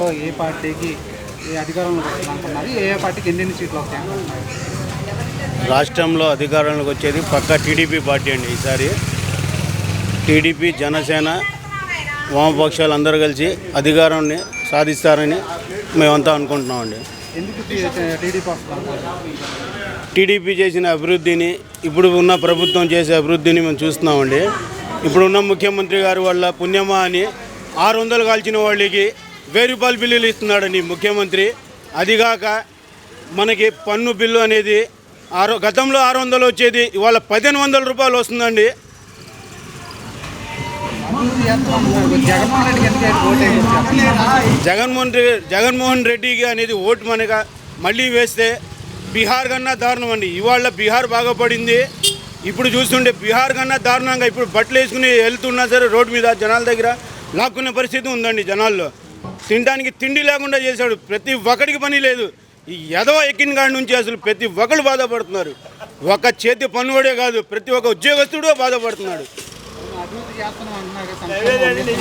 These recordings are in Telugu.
ఏ పార్టీకి ఏ అధికారంలోకి వస్తుంది అనుకున్నారు? ఏ ఏ పార్టీకి ఎన్ని సీట్లు వస్తాయి రాష్ట్రంలో అధికారంలోకి వచ్చేది పక్క టీడీపీ పార్టీ అండి ఈసారి. టీడీపీ జనసేన వామపక్షాలు అందరూ కలిసి అధికారాన్ని సాధిస్తారని మేమంతా అనుకుంటున్నామండి. టీడీపీ చేసిన అభివృద్ధిని ఇప్పుడు ఉన్న ప్రభుత్వం చేసే అభివృద్ధిని మేము చూస్తున్నామండి. ఇప్పుడున్న ముఖ్యమంత్రి గారి వల్ల పుణ్యమా అని ఆరు వందలు కాల్చిన వాళ్ళకి వెయ్యి రూపాయల బిల్లులు ఇస్తున్నాడండి ముఖ్యమంత్రి. అదిగాక మనకి పన్ను బిల్లు అనేది ఆరు గతంలో ఆరు వందలు వచ్చేది ఇవాళ పదిహేను వందల రూపాయలు వస్తుందండి. జగన్మోహన్ రెడ్డికి రెడ్డి జగన్మోహన్ రెడ్డికి అనేది ఓటు మనక మళ్ళీ వేస్తే బీహార్ కన్నా దారుణం అండి. ఇవాళ బీహార్ బాగా పడింది. ఇప్పుడు చూస్తుంటే బీహార్ కన్నా దారుణంగా ఇప్పుడు బట్టలు వేసుకుని వెళ్తున్నా సరే రోడ్డు మీద జనాల దగ్గర లాక్కునే పరిస్థితి ఉందండి జనాల్లో. తినడానికి తిండి లేకుండా చేశాడు. ప్రతి ఒక్కడికి పని లేదు. ఈ ఎదవ ఎక్కిన కాడి నుంచి అసలు ప్రతి ఒక్కరు బాధపడుతున్నారు. ఒక చేతి పన్నువాడే కాదు ప్రతి ఒక్క ఉద్యోగస్తుడు బాధపడుతున్నాడు.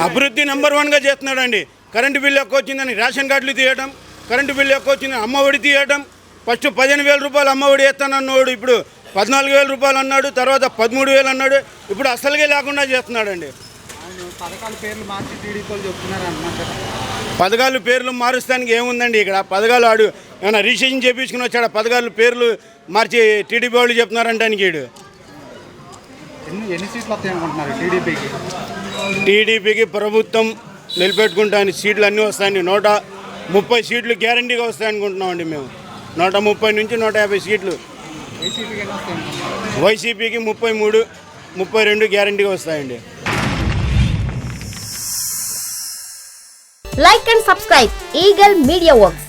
అభివృద్ధి నెంబర్ వన్గా చేస్తున్నాడండి. కరెంటు బిల్లు ఎక్కువ వచ్చిందని రేషన్ కార్డులు తీయడం కరెంటు బిల్లు ఎక్కువ వచ్చిందని అమ్మఒడి తీయడం ఫస్ట్ పదిహేను వేల రూపాయలు అమ్మఒడి వేస్తానన్నోడు ఇప్పుడు పద్నాలుగు వేల రూపాయలు అన్నాడు తర్వాత పదమూడు వేలు అన్నాడు ఇప్పుడు అసలుగే లేకుండా చేస్తున్నాడండి. పథకాల పేర్లు మార్చి టీడీపీ వాళ్ళు చెప్తున్నారు అన్నమాట పథకాలు పేర్లు మారుస్తానికి ఏముందండి ఇక్కడ? పథకాలు ఆడు ఏమైనా రిజిస్ట్రేషన్ చేయించుకుని వచ్చాడు? పథకాలు పేర్లు మార్చి టీడీపీ వాళ్ళు చెప్తున్నారంటానికి వీడు ఎన్ని సీట్లు టీడీపీకి? టీడీపీకి ప్రభుత్వం నిలబెట్టుకుంటాని సీట్లు అన్నీ వస్తాయండి. నూట ముప్పై సీట్లు గ్యారంటీగా వస్తాయనుకుంటున్నామండి మేము. నూట ముప్పై నుంచి నూట యాభై సీట్లు. వైసీపీకి ముప్పై మూడు ముప్పై రెండు గ్యారంటీగా వస్తాయండి. Like and subscribe Eagle Media Works.